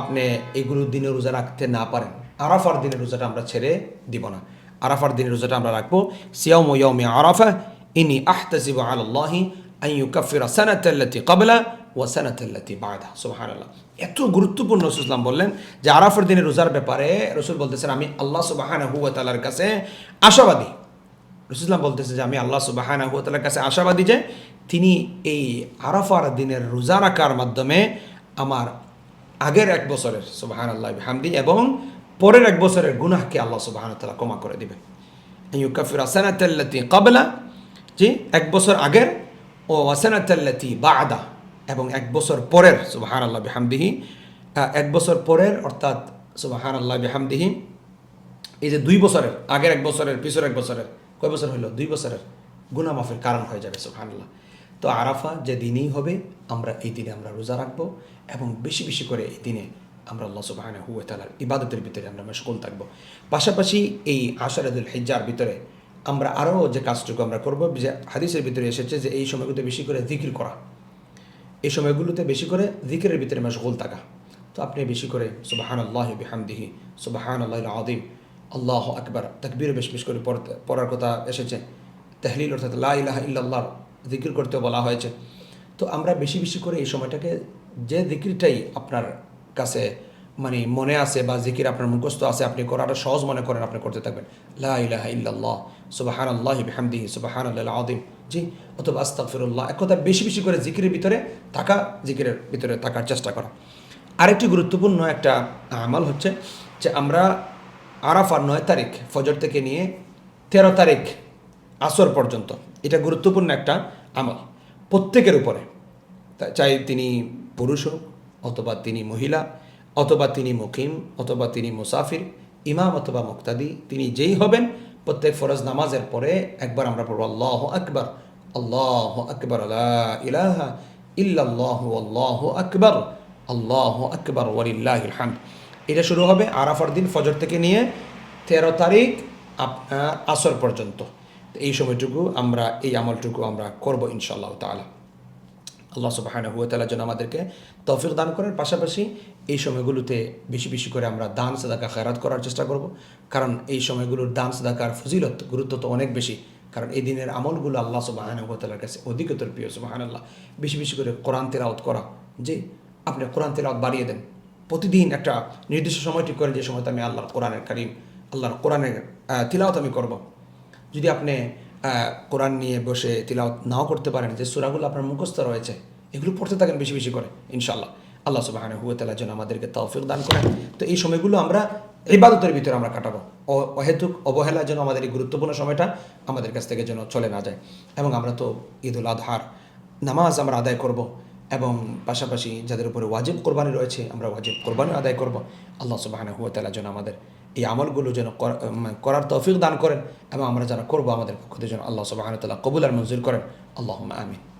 আপনি এগুলো দিনে রোজা রাখতে না পারেন। আরাফার দিনের রোজাটা আমরা ছেড়ে দিব না। আরাফার দিনের রোজাটা আমরা রাখব সিয়াম ইয়মি আরাফা, ইনি আহতাসিবু আলাল্লাহি আন ইউকাফিরা সানাতাল্লাতি ক্বাবলা ওয়া সানাতাল্লাতি বাদা। সুবহানাল্লাহ। এত গুরুত্বপূর্ণ রসুলাম বললেন যে আরাফার দিনের রোজার ব্যাপারে রসুল বলতেছেন, আমি আল্লাহ সুবহানাহু ওয়া তাআলার কাছে আশাবাদী। রসুলাম বলতেছে যে, আমি আল্লাহ সুবাহানা হুয়াতালার কাছে আশাবাদী যে, তিনি এই আরাফার দিনের রোজা রাখার মাধ্যমে আমার আগের এক বছরের সুবাহান আল্লাহ হামদি এবং পরের এক বছরের গুনাহকে আল্লাহ সুবাহান তালা ক্ষমা করে দিবে। ইউকাফির আসানাতাল্লাতি কাবলা জি, এক বছর আগের, ও ওয়াসানাতাল্লাতি বাদা, এবং এক বছর পরের সুবাহান আল্লাহ বিহামদিহি এক বছর পরের, অর্থাৎ সুবাহান আল্লাহ বিহামদিহি, এই যে দুই বছরের, আগের এক বছরের পিছর এক বছরের, কয় বছর হইল? দুই বছরের গুনা মাফের কারণ হয়ে যাবে, সুবহানাল্লাহ। তো আরাফা যে দিনই হবে, আমরা এই দিনে আমরা রোজা রাখব এবং বেশি বেশি করে এই দিনে আমরা আল্লাহ হুয়া তালার ইবাদতের ভিতরে আমরা মশগুল থাকব। পাশাপাশি এই আশারাদুল হিজ্জার ভিতরে আমরা আরও যে কাজটুকু আমরা করব, যে হাদিসের ভিতরে এসেছে যে এই সময়গুলোতে বেশি করে জিকির করা। এই সময়গুলোতে বেশি করে জিকিরের ভিতরে মশগুল থাকা। তো আপনি বেশি করে সুবাহান আল্লাহ বিহামদিহি সুবাহান আল্লাহ আদিম আল্লাহ আকবার, তাকবীর বেশ বেশ করে পড়তে, পড়ার কথা এসেছে। তাহলিল অর্থাৎ লা ইল্লাল্লাহ জিকির করতে বলা হয়েছে। তো আমরা বেশি বেশি করে এই সময়টাকে যে জিকিরটাই আপনার কাছে মানে মনে আছে বা জিকির আপনার মুখস্থ আছে, আপনি করাটা সহজ মনে করেন, আপনি করতে থাকবেন। লা ইলাহা সুবাহান আল্লাহ বিহামদিহি সুবাহান আল্লাহ আদিম জি, অথবা আস্তাগফিরুল্লাহ, এক কথা বেশি বেশি করে জিকিরের ভিতরে থাকা, জিকিরের ভিতরে থাকার চেষ্টা করা। আরেকটি গুরুত্বপূর্ণ একটা আমল হচ্ছে যে আমরা আরাফার নয় তারিখ ফজর থেকে নিয়ে তেরো তারিখ আসর পর্যন্ত, এটা গুরুত্বপূর্ণ একটা আমল প্রত্যেকের উপরে। চাই তিনি পুরুষ হোক, অথবা তিনি মহিলা, অথবা তিনি মুকিম, অথবা তিনি মুসাফির, ইমাম অথবা মুক্তাদি, তিনি যেই হবেন, প্রত্যেক ফরজ নামাজের পরে একবার আমরা পড়ব, আল্লাহ আকবর আল্লাহ আকবর ইলাহা ইল্লাল্লাহু, আল্লাহ আকবর আল্লাহ আকবর, ওয়ালিল্লাহ হামদ এটা শুরু হবে আরাফার দিন ফজর থেকে নিয়ে তেরো তারিখ আপনার আসর পর্যন্ত। এই সময়টুকু আমরা, এই আমলটুকু আমরা করব ইনশাআল্লাহ তাআলা। আল্লাহ সুবাহানা হুয়া তালা যেন আমাদেরকে তৌফিক দান করার পাশাপাশি এই সময়গুলোতে বেশি বেশি করে আমরা দান, সাদাকা খেরাত করার চেষ্টা করব। কারণ এই সময়গুলোর দান, সাদাকার ফজিলত, গুরুত্ব তো অনেক বেশি। কারণ এই দিনের আমলগুলো আল্লাহ সুবাহানা হুয়া তালার কাছে অধিকতর প্রিয় সুবাহান আল্লাহ বেশি বেশি করে কোরআন তেলাওত করা, যে আপনি কোরআন তেলাওত বাড়িয়ে দেন। প্রতিদিন একটা নির্দিষ্ট সময় ঠিক করেন যে সময়তে আমি আল্লাহর কোরআনের কারিম, আল্লাহর কোরআনের তিলাওত আমি করব। যদি আপনি কোরআন নিয়ে বসে তিলাওত নাও করতে পারেন, যে সুরাগুলো আপনার মুখস্থ রয়েছে, এগুলো পড়তে থাকেন বেশি বেশি করে ইনশাল্লাহ আল্লাহ সুবাহানে হুয়ে তালা যেন আমাদেরকে তৌফিক দান করেন। তো এই সময়গুলো আমরা ইবাদতের ভিতরে আমরা কাটাবো। অহেতুক অবহেলা যেন আমাদের এই গুরুত্বপূর্ণ সময়টা আমাদের কাছ থেকে যেন চলে না যায়। এবং আমরা তো ঈদুল আজহার নামাজ আমরা আদায় করব এবং পাশাপাশি যাদের উপরে ওয়াজিব কোরবানি রয়েছে, আমরা ওয়াজিব কোরবানি আদায় করব। আল্লাহ সুবাহানে হুয়া তালা যেন আমাদের এই আমলগুলো যেন কর- করার তৌফিক দান করেন এবং আমরা যারা করব আমাদের পক্ষ থেকে যেন আল্লাহ সুবাহান তালা কবুল আর মঞ্জুর করেন। আল্লাহ আমিন।